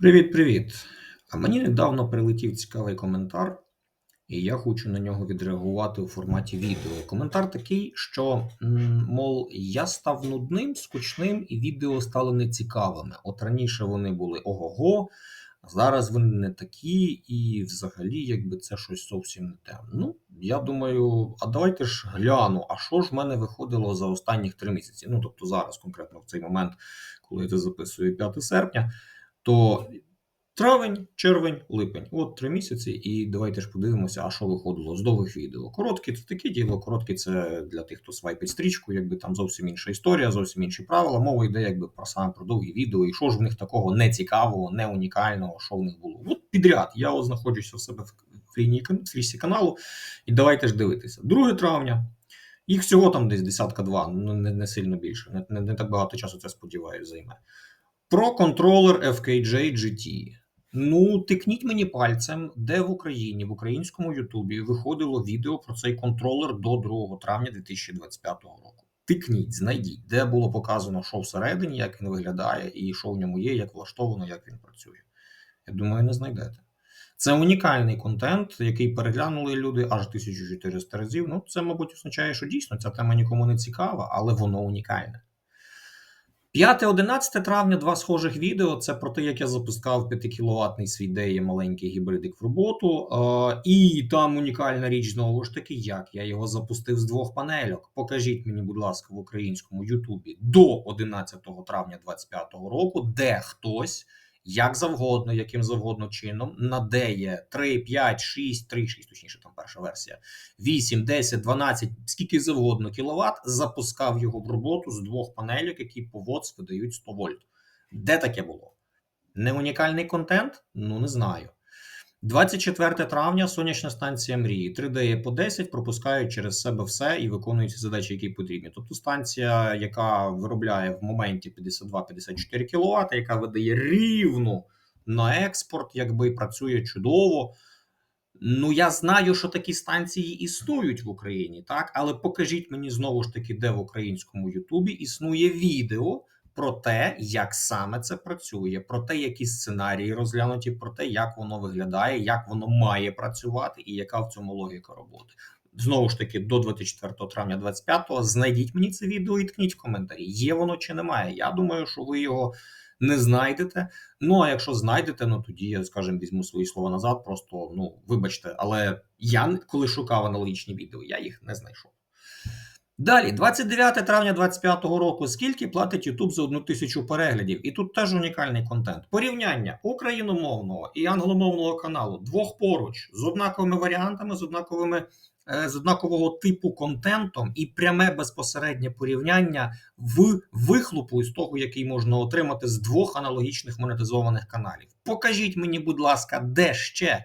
Привіт-привіт! А мені недавно прилетів цікавий коментар, і я хочу на нього відреагувати у форматі відео. Коментар такий, що, м, мов, я став нудним, скучним, і відео стали нецікавими. От раніше вони були ого-го, зараз вони не такі, і взагалі, якби це щось зовсім не те. Ну, я думаю, а давайте ж гляну, а що ж в мене виходило за останніх три місяці? Ну, тобто зараз, конкретно в цей момент, коли я це записую 5 серпня, то Травень, червень, липень. От три місяці, і давайте ж подивимося, а що виходило з довгих відео. Короткі це таке діло, короткі це для тих, хто свайпить стрічку, якби там зовсім інша історія, зовсім інші правила. Мова йде якби про саме про довгі відео, і що ж в них такого не цікавого, не унікального, що в них було. От підряд. Я от знаходжуся в себе в лінії в каналу, і давайте ж дивитися. 2 травня. Їх всього там десь десятка два, ну не, не сильно більше. Не, не, не так багато часу це сподіваюся, займе. Про контролер FKJ GT. Ну, тикніть мені пальцем, де в Україні, в українському Ютубі виходило відео про цей контролер до 2 травня 2025 року. Тикніть, знайдіть, де було показано, що всередині, як він виглядає, і що в ньому є, як влаштовано, як він працює. Я думаю, не знайдете. Це унікальний контент, який переглянули люди аж 1400 разів. Ну, це, мабуть, означає, що дійсно ця тема нікому не цікава, але воно унікальне. 5-11 травня два схожих відео. Це про те, як я запускав 5 кіловатний свій деє маленький гібридик в роботу. Е, і там унікальна річ знову ж таки, як я його запустив з двох панельок. Покажіть мені, будь ласка, в українському Ютубі до 11 травня 2025 року, де хтось як завгодно, яким завгодно чином, надає 3, 5, 6, 3, 6, точніше, там перша версія, 8, 10, 12, скільки завгодно кіловат, запускав його в роботу з двох панелів, які по ВОЦ видають 100 вольт. Де таке було? Не унікальний контент? Ну, не знаю. 24 травня сонячна станція мрії. 3D по 10 пропускають через себе все і виконують задачі, які потрібні. Тобто станція, яка виробляє в моменті 52-54 кВт, яка видає рівно на експорт, якби працює чудово. Ну, я знаю, що такі станції існують в Україні, так але покажіть мені знову ж таки, де в українському Ютубі існує відео про те, як саме це працює, про те, які сценарії розглянуті, про те, як воно виглядає, як воно має працювати, і яка в цьому логіка роботи. Знову ж таки, до 24 травня 25-го знайдіть мені це відео і ткніть в коментарі. Є воно чи немає. Я думаю, що ви його не знайдете. Ну а якщо знайдете, ну тоді я скажімо, візьму свої слова назад. Просто ну вибачте, але я коли шукав аналогічні відео, я їх не знайшов. Далі, 29 травня 2025 року, скільки платить YouTube за одну тисячу переглядів? І тут теж унікальний контент. Порівняння україномовного і англомовного каналу двох поруч з однаковими варіантами, з однаковими е, з однакового типу контентом і пряме безпосереднє порівняння в вихлопу із того, який можна отримати з двох аналогічних монетизованих каналів. Покажіть мені, будь ласка, де ще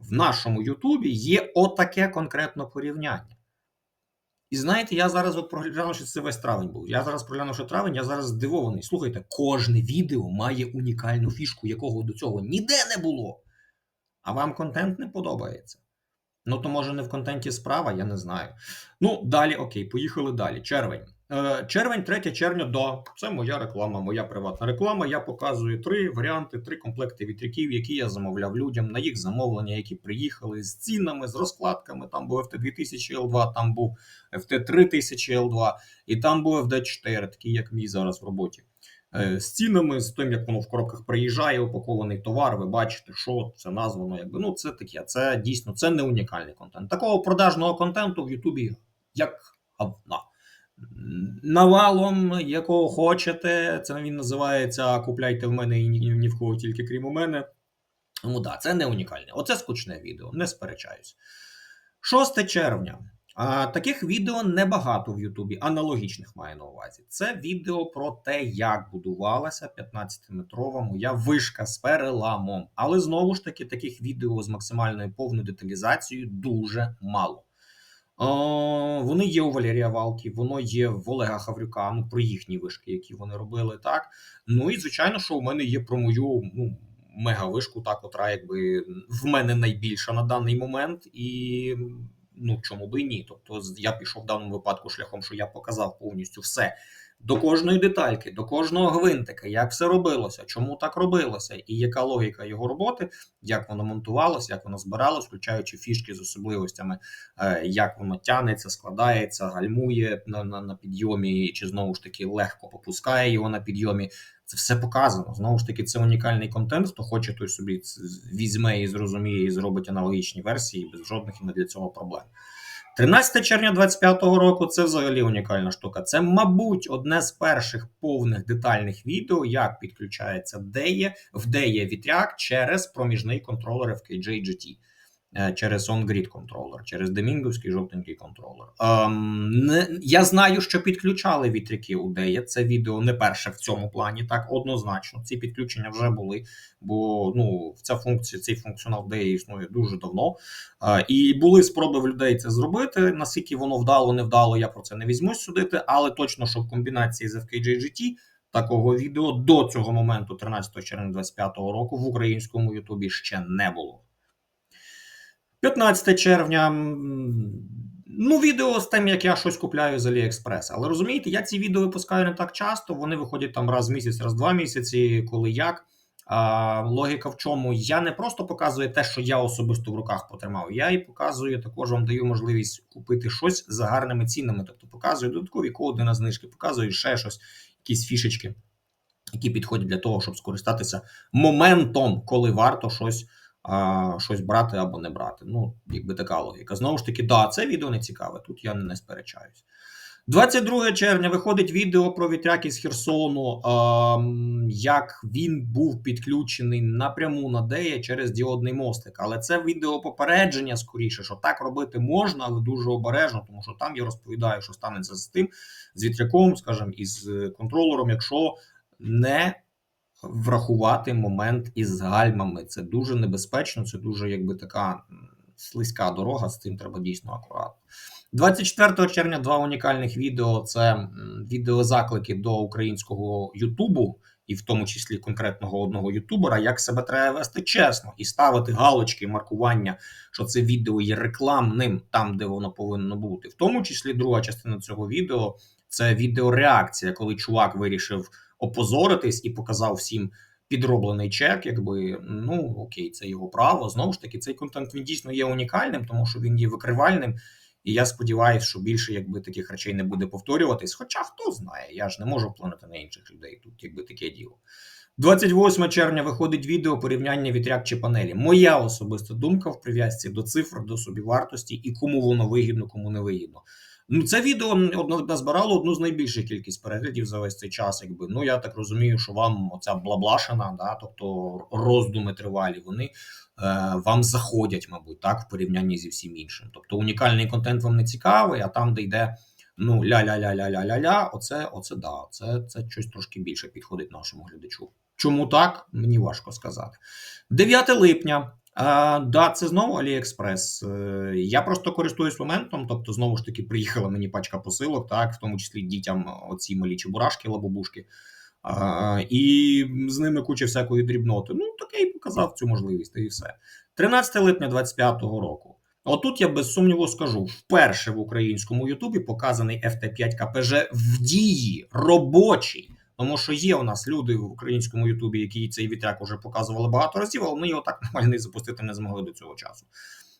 в нашому Ютубі є отаке конкретно порівняння. І знаєте, я зараз от проглянув, що це весь травень був. Я зараз проглянув, що травень, я зараз здивований. Слухайте, кожне відео має унікальну фішку, якого до цього ніде не було. А вам контент не подобається. Ну, то може не в контенті справа, я не знаю. Ну, далі, окей, поїхали далі. Червень. Е, червень, 3 червня, до це моя реклама, моя приватна реклама. Я показую три варіанти, три комплекти вітряків, які я замовляв людям на їх замовлення, які приїхали з цінами, з розкладками. Там був FT 2000 L2, там був FT 3000 L2, і там був FD 4, такий як мій зараз в роботі. Е, з цінами, з тим, як воно в коробках приїжджає, упакований товар, ви бачите, що це названо. Якби ну це таке. Це дійсно це не унікальний контент. Такого продажного контенту в Ютубі як говна навалом, якого хочете. Це він називається Купляйте в мене і ні, ні в кого тільки крім у мене. Ну да, це не унікальне. Оце скучне відео, не сперечаюсь. 6 червня. А, Таких відео небагато в Ютубі, аналогічних маю на увазі. Це відео про те, як будувалася 15-метрова моя вишка з переламом. Але знову ж таки, таких відео з максимальною повною деталізацією дуже мало. Вони є у Валерія Валки, воно є в Олега Хаврюка, ну про їхні вишки, які вони робили, так. Ну і звичайно, що у мене є про мою ну, мегавишку, так котра якби в мене найбільша на даний момент, і ну чому би і ні. Тобто я пішов в даному випадку шляхом, що я показав повністю все до кожної детальки, до кожного гвинтика, як все робилося, чому так робилося, і яка логіка його роботи, як воно монтувалося, як воно збиралось, включаючи фішки з особливостями, е, як воно тянеться, складається, гальмує на, на, на підйомі, чи знову ж таки легко попускає його на підйомі. Це все показано. Знову ж таки, це унікальний контент. Хто хоче, той собі візьме і зрозуміє, і зробить аналогічні версії без жодних для цього проблем. 13 червня 25-го року це взагалі унікальна штука. Це, мабуть, одне з перших повних детальних відео, як підключається DEA, в DEA вітряк через проміжний контролер FKJ GT. Е, Через on-grid контролер, через демінгівський жовтенький контролер. Ем, не, я знаю, що підключали вітряки у DEA. Це відео не перше в цьому плані, так однозначно. Ці підключення вже були, бо ну, ця функція, цей функціонал DEA існує дуже давно. Е, І були спроби в людей це зробити. Наскільки воно вдало, не вдало, я про це не візьмусь судити, але точно, що в комбінації з FKJ GT такого відео до цього моменту, 13 червня 25 року, в українському Ютубі ще не було. 15 червня. Ну, відео з тим, як я щось купляю з AliExpress. Але розумієте, я ці відео випускаю не так часто. Вони виходять там раз в місяць, раз в два місяці, коли як. А, логіка в чому? Я не просто показую те, що я особисто в руках потримав. Я і показую також вам даю можливість купити щось за гарними цінами. Тобто показую додаткові коди на знижки, показую ще щось, якісь фішечки, які підходять для того, щоб скористатися моментом, коли варто щось, а, щось брати або не брати. Ну, якби така логіка. Знову ж таки, да, це відео не цікаве. Тут я не сперечаюсь. 22 червня виходить відео про вітряк із Херсону, як він був підключений напряму на Дея через діодний мостик. Але це відео попередження скоріше, що так робити можна, але дуже обережно, тому що там я розповідаю, що станеться з тим, з вітряком, скажімо, із контролером, якщо не врахувати момент із гальмами. Це дуже небезпечно, це дуже якби така слизька дорога, з цим треба дійсно акуратно. 24 червня два унікальних відео. Це відеозаклики до українського Ютубу, і в тому числі конкретного одного ютубера, як себе треба вести чесно і ставити галочки, маркування, що це відео є рекламним там, де воно повинно бути. В тому числі друга частина цього відео це відеореакція, коли чувак вирішив опозоритись і показав всім підроблений чек, якби ну окей, це його право. Знову ж таки, цей контент він дійсно є унікальним, тому що він є викривальним. І я сподіваюся, що більше якби таких речей не буде повторюватись. Хоча хто знає, я ж не можу вплинути на інших людей. Тут якби таке діло. 28 червня виходить відео порівняння вітряк чи панелі. Моя особиста думка в прив'язці до цифр, до собівартості і кому воно вигідно, кому не вигідно. Ну, це відео назбирало одну з найбільших кількість переглядів за весь цей час. Якби ну я так розумію, що вам оця блаблашина, да, тобто роздуми тривалі, вони е, вам заходять, мабуть, так, в порівнянні зі всім іншим. Тобто унікальний контент вам не цікавий, а там, де йде ну ля-ля-ля-ля-ля-ля-ля, оце, оце да, це, це щось трошки більше підходить нашому глядачу. Чому так? Мені важко сказати. 9 липня. А, да, це знову AliExpress. Е, Я просто користуюсь моментом, тобто, знову ж таки, приїхала мені пачка посилок, так, в тому числі дітям оці малі чебурашки, лабобушки. А, і з ними куча всякої дрібноти. Ну, таке і показав цю можливість, і все. 13 липня 25-го року. Отут я без сумніву скажу: вперше в українському Ютубі показаний FT5 КПЖ в дії робочий. Тому що є у нас люди в українському Ютубі, які цей вітряк уже показували багато разів, але вони його так нормально запустити не змогли до цього часу.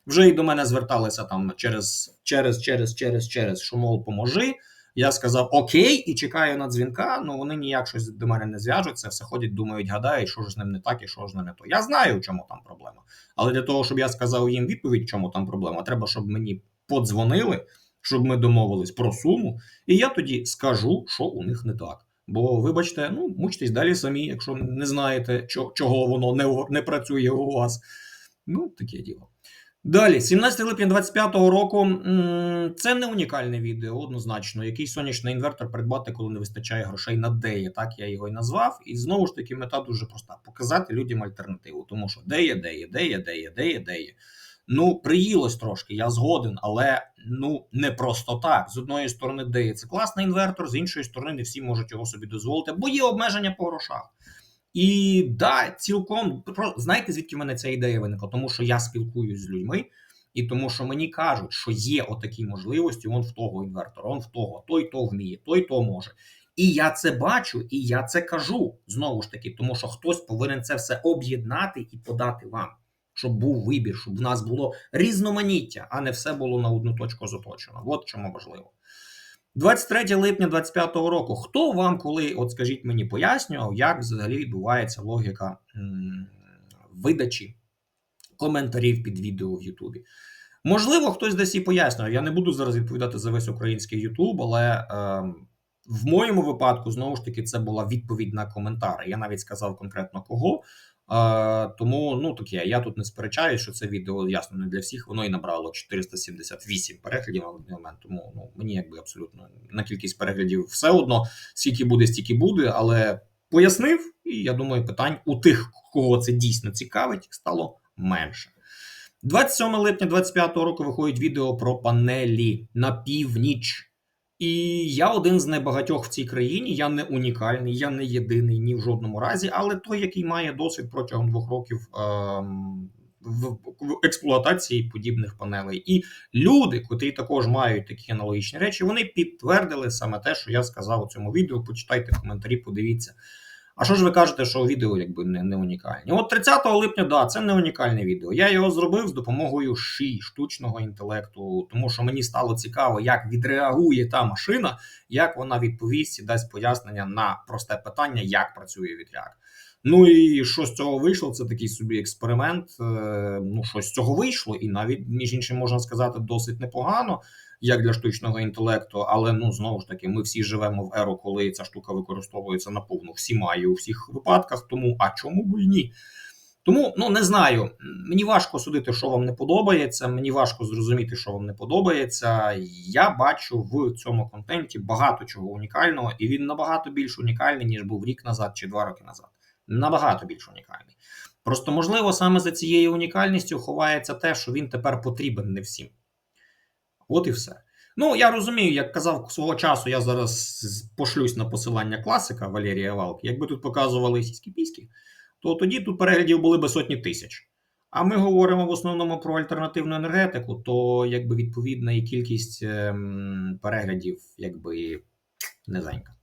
Вже і до мене зверталися там через, через, через, через, через, що мов поможи. Я сказав окей, і чекаю на дзвінка. Ну вони ніяк щось до мене не зв'яжуться, все ходять, думають, гадають, що ж з ним не так і що ж не то. Я знаю, в чому там проблема. Але для того, щоб я сказав їм відповідь, чому там проблема, треба, щоб мені подзвонили, щоб ми домовились про суму, і я тоді скажу, що у них не так. Бо, вибачте, ну мучтесь далі самі, якщо не знаєте, чого воно не, не працює у вас. Ну, таке діло. Далі, 17 липня 25-го року. Це не унікальне відео, однозначно. Який сонячний інвертор придбати, коли не вистачає грошей на деє. Так я його і назвав. І знову ж таки, мета дуже проста: показати людям альтернативу. Тому що деє, деє, деє, деє, деє, деє. Ну, приїлось трошки, я згоден, але ну не просто так. З одної сторони, деє це класний інвертор, з іншої сторони, не всі можуть його собі дозволити, бо є обмеження по грошах. І да, цілком знаєте, звідки в мене ця ідея виникла? Тому що я спілкуюсь з людьми, і тому, що мені кажуть, що є отакі можливості, он в того інвертора, он в того, той то вміє, той то може. І я це бачу, і я це кажу знову ж таки, тому що хтось повинен це все об'єднати і подати вам, щоб був вибір, щоб в нас було різноманіття, а не все було на одну точку заточено. От чому важливо. 23 липня 25 року. Хто вам, коли, от скажіть мені, пояснював, як взагалі відбувається логіка видачі коментарів під відео в Ютубі? Можливо, хтось десь і пояснював. Я не буду зараз відповідати за весь український Ютуб, але е, в моєму випадку знову ж таки це була відповідь на коментар. Я навіть сказав конкретно кого. Тому ну таке, я тут не сперечаюсь, що це відео ясно не для всіх. Воно і набрало 478 переглядів на момент. Тому ну мені якби абсолютно на кількість переглядів все одно, скільки буде, стільки буде, але пояснив, і я думаю, питань у тих, кого це дійсно цікавить, стало менше. 27 липня 25 року виходить відео про панелі на північ. І я один з небагатьох в цій країні. Я не унікальний, я не єдиний ні в жодному разі, але той, який має досвід протягом двох років ем, в, експлуатації подібних панелей. І люди, котрі також мають такі аналогічні речі, вони підтвердили саме те, що я сказав у цьому відео. Почитайте коментарі, подивіться. А що ж ви кажете, що відео якби не не унікальні? От 30 липня, да, це не унікальне відео. Я його зробив з допомогою ши штучного інтелекту, тому що мені стало цікаво, як відреагує та машина, як вона відповість і дасть пояснення на просте питання, як працює вітряк. Ну і що з цього вийшло? Це такий собі експеримент. Е, ну, що з цього вийшло, і навіть між іншим можна сказати досить непогано як для штучного інтелекту, але ну знову ж таки, ми всі живемо в еру, коли ця штука використовується наповну всіма і у всіх випадках. Тому а чому б і ні? Тому ну не знаю. Мені важко судити, що вам не подобається. Мені важко зрозуміти, що вам не подобається. Я бачу в цьому контенті багато чого унікального, і він набагато більш унікальний, ніж був рік назад чи два роки назад. Набагато більш унікальний. Просто можливо, саме за цією унікальністю ховається те, що він тепер потрібен не всім. От і все. Ну, я розумію, як казав свого часу, я зараз пошлюсь на посилання класика Валерія Валки. Якби тут показували сільські піськи, то тоді тут переглядів були би сотні тисяч. А ми говоримо в основному про альтернативну енергетику, то якби відповідна і кількість ем, переглядів, якби низенька.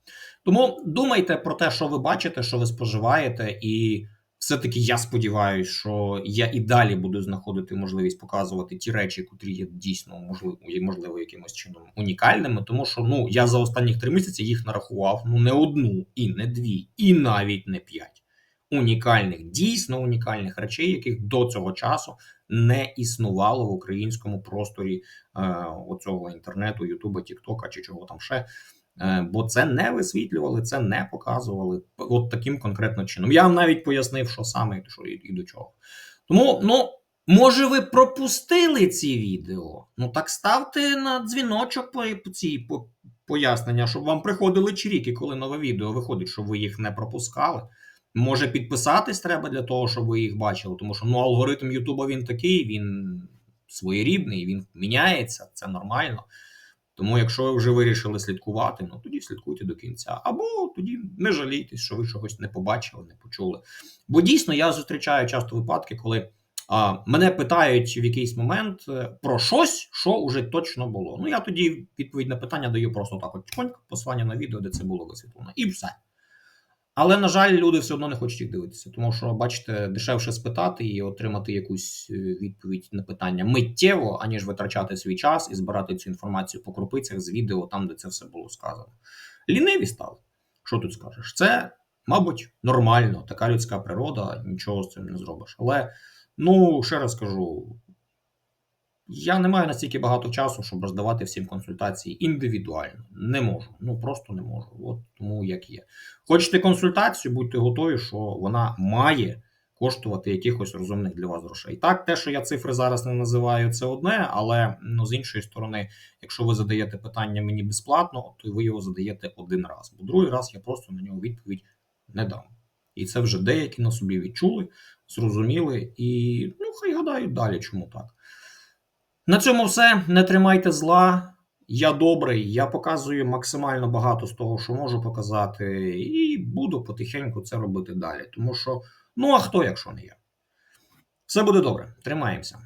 Тому думайте про те, що ви бачите, що ви споживаєте, і все-таки я сподіваюся, що я і далі буду знаходити можливість показувати ті речі, котрі є дійсно можливо, можливо якимось чином унікальними. Тому що ну я за останні три місяці їх нарахував ну не одну, і не дві, і навіть не п'ять унікальних, дійсно унікальних речей, яких до цього часу не існувало в українському просторі е, оцього інтернету, Ютуба, Тіктока чи чого там ще. Е, бо це не висвітлювали, це не показували от таким конкретно чином. Я вам навіть пояснив, що саме що і, і до чого. Тому, ну, може, ви пропустили ці відео? Ну так ставте на дзвіночок по, ці по, пояснення, щоб вам приходили чиріки, коли нове відео виходить, щоб ви їх не пропускали. Може, підписатись треба для того, щоб ви їх бачили, тому що ну, алгоритм Ютуба він такий, він своєрідний, він міняється, це нормально. Тому, якщо ви вже вирішили слідкувати, ну тоді слідкуйте до кінця. Або тоді не жалійтесь, що ви чогось не побачили, не почули. Бо дійсно я зустрічаю часто випадки, коли а, мене питають в якийсь момент е, про щось, що вже точно було. Ну я тоді відповідь на питання даю просто так: от посилання на відео, де це було висвітлено, і все. Але, на жаль, люди все одно не хочуть їх дивитися, тому що, бачите, дешевше спитати і отримати якусь е, відповідь на питання миттєво, аніж витрачати свій час і збирати цю інформацію по крупицях з відео, там, де це все було сказано. Ліниві стали. Що тут скажеш? Це, мабуть, нормально, така людська природа, нічого з цим не зробиш. Але, ну, ще раз кажу, я не маю настільки багато часу, щоб роздавати всім консультації індивідуально. Не можу. Ну просто не можу. От тому як є. Хочете консультацію, будьте готові, що вона має коштувати якихось розумних для вас грошей. Так, те, що я цифри зараз не називаю, це одне, але ну, з іншої сторони, якщо ви задаєте питання мені безплатно, то ви його задаєте один раз. Бо другий раз я просто на нього відповідь не дам. І це вже деякі на собі відчули, зрозуміли, і ну хай гадають далі, чому так. На цьому все. Не тримайте зла. Я добрий, я показую максимально багато з того, що можу показати, і буду потихеньку це робити далі. Тому що, ну а хто, якщо не я? Все буде добре, тримаємося.